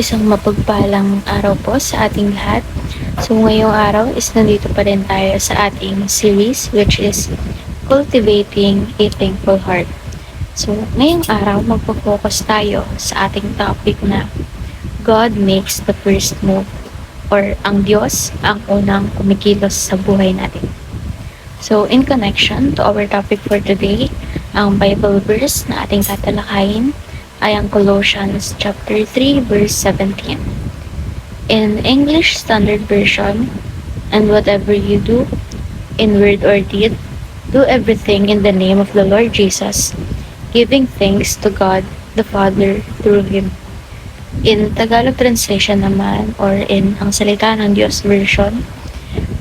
isang mapagpalang araw po sa ating lahat. So ngayong araw is nandito pa rin tayo sa ating series which is Cultivating a Thankful Heart. So ngayong araw magpo-focus tayo sa ating topic na God makes the first move or ang Diyos ang unang kumikilos sa buhay natin. So in connection to our topic for today, ang Bible verse na ating tatalakayin ay ang Colossians chapter 3 verse 17. In English Standard Version, and whatever you do, in word or deed, do everything in the name of the Lord Jesus, giving thanks to God the Father through Him. In Tagalog translation naman, or in ang Salita ng Diyos version,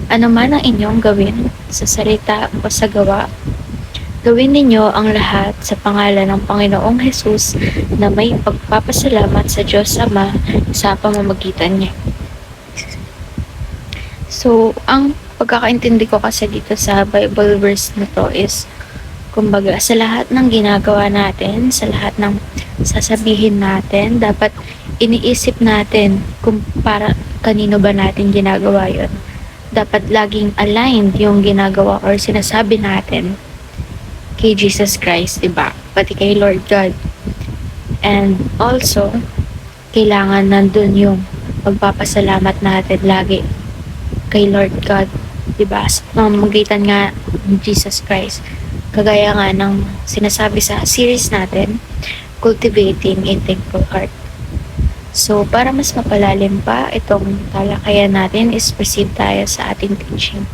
ano man ang inyong gawin sa salita o sa gawa, Gawin ninyo ang lahat sa pangalan ng Panginoong Hesus na may pagpapasalamat sa Diyos Ama sa pamamagitan niya. So, ang pagkakaintindi ko kasi dito sa Bible verse na to is, kumbaga, sa lahat ng ginagawa natin, sa lahat ng sasabihin natin, dapat iniisip natin kung para kanino ba natin ginagawa yon Dapat laging aligned yung ginagawa or sinasabi natin kay Jesus Christ, diba? Pati kay Lord God. And also, kailangan nandun yung pagpapasalamat natin lagi kay Lord God, diba? Sa pamamagitan nga ni Jesus Christ. Kagaya nga ng sinasabi sa series natin, Cultivating a Thankful Heart. So, para mas mapalalim pa itong talakayan natin is proceed tayo sa ating teaching.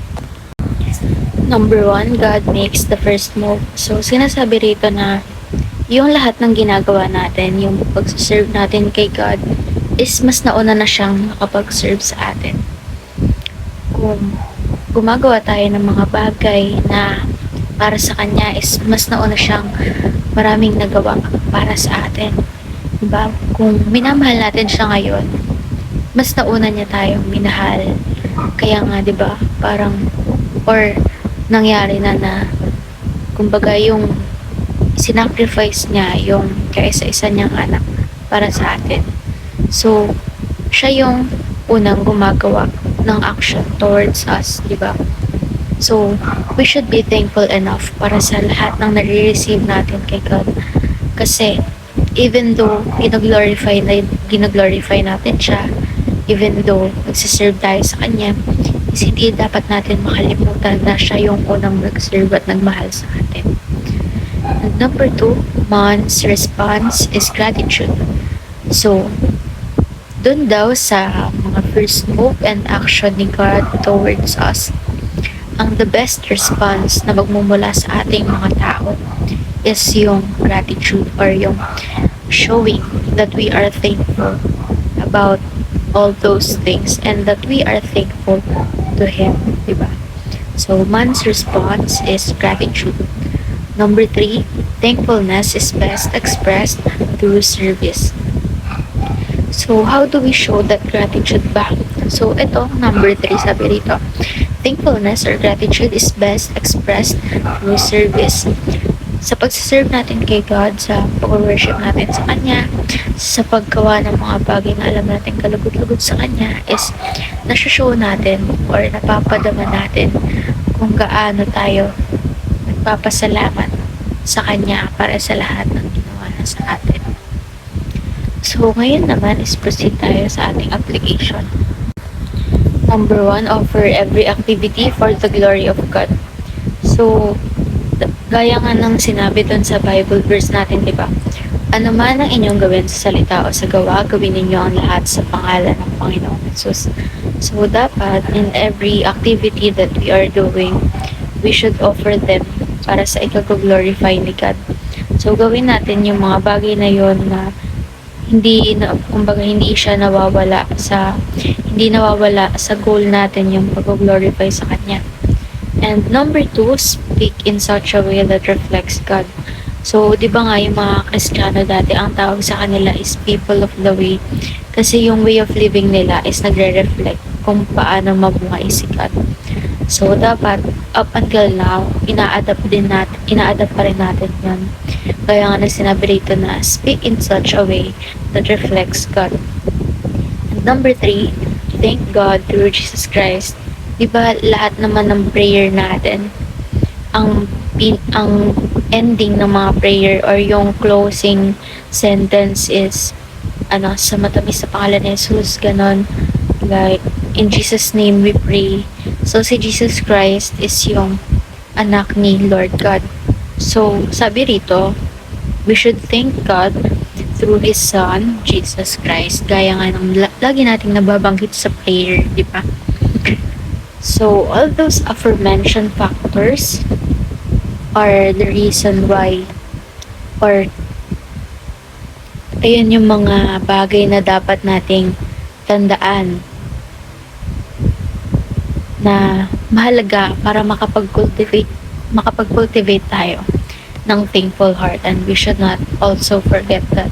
Number one, God makes the first move. So, sinasabi rito na yung lahat ng ginagawa natin, yung pag-serve natin kay God, is mas nauna na siyang nakapag-serve sa atin. Kung gumagawa tayo ng mga bagay na para sa Kanya, is mas nauna siyang maraming nagawa para sa atin. Diba? Kung minamahal natin siya ngayon, mas nauna niya tayong minahal. Kaya nga, di ba, parang, or nangyari na na kumbaga yung sinacrifice niya yung kaisa-isa niyang anak para sa atin. So, siya yung unang gumagawa ng action towards us, di ba? So, we should be thankful enough para sa lahat ng nare-receive natin kay God. Kasi, even though ginaglorify, na, ginaglorify natin siya, even though nagsiserve tayo sa Kanya, is hindi dapat natin makalimutan na siya yung unang nag-serve at nagmahal sa atin. And number two, man's response is gratitude. So, dun daw sa mga first move and action ni God towards us, ang the best response na magmumula sa ating mga tao is yung gratitude or yung showing that we are thankful about all those things and that we are thankful to Him, di ba? So, man's response is gratitude. Number three, thankfulness is best expressed through service. So, how do we show that gratitude ba? So, ito, number three, sabi rito, thankfulness or gratitude is best expressed through service sa pagsiserve natin kay God, sa pag-worship natin sa Kanya, sa paggawa ng mga bagay na alam natin kalugod-lugod sa Kanya, is nasushow natin or napapadama natin kung gaano tayo nagpapasalamat sa Kanya para sa lahat ng ginawa na sa atin. So, ngayon naman is proceed tayo sa ating application. Number one, offer every activity for the glory of God. So, Gaya nga ng sinabi doon sa Bible verse natin, di ba? Ano man ang inyong gawin sa salita o sa gawa, gawin ninyo ang lahat sa pangalan ng Panginoong Jesus. So, dapat in every activity that we are doing, we should offer them para sa ikag-glorify ni God. So, gawin natin yung mga bagay na yon na hindi na kumbaga hindi siya nawawala sa hindi nawawala sa goal natin yung pag-glorify sa kanya. And number two, speak in such a way that reflects God. So, di ba nga yung mga Kristiyano dati, ang tawag sa kanila is people of the way. Kasi yung way of living nila is nagre-reflect kung paano mabuhay si God. So, dapat, up until now, ina-adapt din natin, ina-adapt pa rin natin yan. Kaya nga na sinabi rito na, speak in such a way that reflects God. And number three, thank God through Jesus Christ. Di ba lahat naman ng prayer natin, ang pin, ang ending ng mga prayer or yung closing sentence is ano, sa matamis sa pangalan ni Jesus, ganon. Like, in Jesus' name we pray. So, si Jesus Christ is yung anak ni Lord God. So, sabi rito, we should thank God through His Son, Jesus Christ. Gaya nga ng la- lagi nating nababanggit sa prayer, di ba? So, all those aforementioned factors are the reason why or ayun yung mga bagay na dapat nating tandaan na mahalaga para makapag-cultivate makapag-cultivate tayo ng thankful heart and we should not also forget that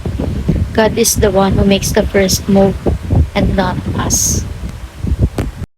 God is the one who makes the first move and not us.